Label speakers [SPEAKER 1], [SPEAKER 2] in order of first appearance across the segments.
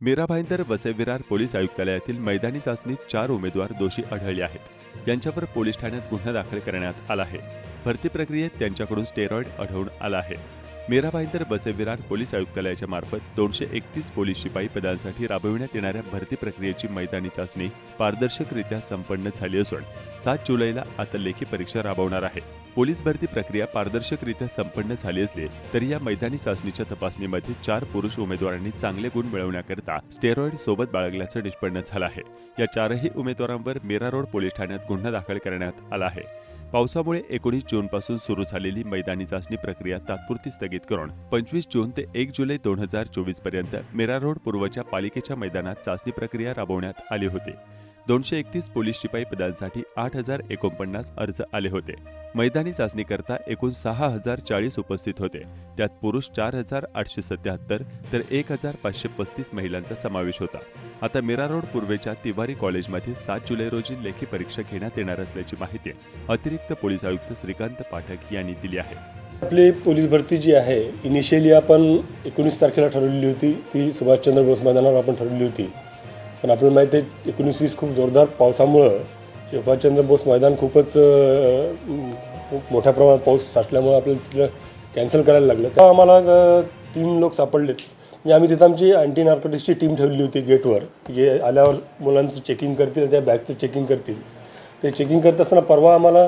[SPEAKER 1] Mira Bhayandar Vasai Virar police आयुक्तालयातील मैदानी चाचणीत चार उमेदवार दोषी आढळले आहेत. यांच्यावर पोलीस ठाण्यात गुन्हा दाखल करण्यात आला आहे. भरती प्रक्रियेत त्यांच्याकडून स्टेरॉइड आढळून आला आहे. मीराबाईंदर बसेविरार पोलीस आयुक्तालयाच्या मार्फत दोनशे एकतीस पोलीस शिपाई पदांसाठी राबविण्यात येणाऱ्या भरती प्रक्रियेची मैदानी चाचणी पारदर्शकरित्या संपन्न झाली असून सात जुलैला आता लेखी परीक्षा राबवणार आहे. पोलीस भरती प्रक्रिया पारदर्शकरित्या संपन्न झाली असली तरी या मैदानी चाचणीच्या तपासणीमध्ये चार पुरुष उमेदवारांनी चांगले गुण मिळवण्याकरता स्टेरॉइड सोबत बाळगल्याचं निष्पन्न झालं आहे. या चारही उमेदवारांवर मीरा रोड पोलीस ठाण्यात गुन्हा दाखल करण्यात आला आहे. पावसामुळे एकोणीस जूनपासून सुरू झालेली मैदानी चाचणी प्रक्रिया तात्पुरती स्थगित करून पंचवीस जून ते एक जुलै दोन हजार चोवीसपर्यंत मेरा रोड पूर्वच्या पालिकेच्या मैदानात चाचणी प्रक्रिया राबवण्यात आली होती. दोनशे एकतीस पोलीस शिपाई पदांसाठी आठ हजार एकोणपन्नास अर्ज आले होते. मैदानी चाचणीकरता एकूण सहा हजार चाळीस उपस्थित होते. त्यात पुरुष चार हजार आठशे सत्याहत्तर तर एक हजार पाचशे पस्तीस महिलांचा समावेश होता. आता मीरा रोड पूर्वेच्या तिवारी कॉलेजमध्ये सात जुलै रोजी लेखी परीक्षा घेण्यात येणार असल्याची माहिती अतिरिक्त पोलीस आयुक्त श्रीकांत पाठक यांनी दिली आहे.
[SPEAKER 2] आपली पोलीस भरती जी आहे इनिशियली आपण एकोणीस तारखेला ठरवलेली होती. ती सुभाषचंद्र बोस मैदानावर आपण ठरवली होती. पण आपल्याला माहिती आहे एकोणीस वीस खूप जोरदार पावसामुळं सुभाषचंद्र बोस मैदान खूपच खूप मोठ्या प्रमाणात पाऊस साठल्यामुळे आपल्याला तिथलं कॅन्सल करायला लागलं. तेव्हा आम्हाला तीन लोक सापडलेत. म्हणजे आम्ही तिथं आमची अँटी नार्कोटिक्सची टीम ठेवली होती गेटवर. जे आल्यावर मुलांचं चेकिंग करतील त्या बॅगचं चेकिंग करतील. ते चेकिंग करत असताना परवा आम्हाला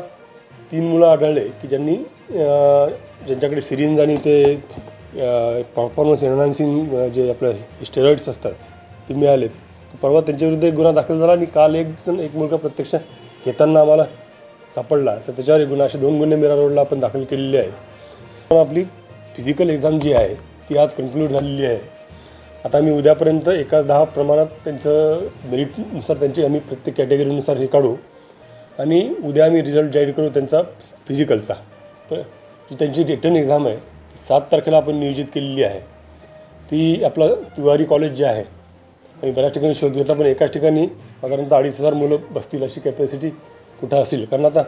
[SPEAKER 2] तीन मुलं आढळले की ज्यांनी ज्यांच्याकडे सिरिंज आणि ते परफॉर्मन्स एनहान्सिंग जे आपलं स्टेरॉइड्स असतात ते मिळालेत. तर परवा त्यांच्याविरुद्ध एक गुन्हा दाखल झाला आणि काल एक जण एक मुलगा प्रत्यक्ष घेताना आम्हाला सापडला तर त्याच्यावर गुन्हा असे दोन गुन्हे मीरा रोडला आपण दाखल केलेले आहेत. आपली फिजिकल एक्झाम जी आहे ती आज कन्क्लूड झालेली आहे. आता मी उद्यापर्यंत एका दहा प्रमाणात त्यांचं मेरिटनुसार त्यांची आम्ही प्रत्येक कॅटेगरीनुसार हे काढू. आणि उद्या आम्ही रिझल्ट जाहीर करू त्यांचा फिजिकलचा तर जी त्यांची रिटर्न एक्झाम आहे ती सात तारखेला आपण नियोजित केलेली आहे. ती आपलं तिवारी कॉलेज जे आहे आणि बऱ्याच ठिकाणी शोध घेतला पण एकाच ठिकाणी साधारणतः अडीच हजार मुलं बसतील अशी कॅपॅसिटी कुठं असेल कारण आता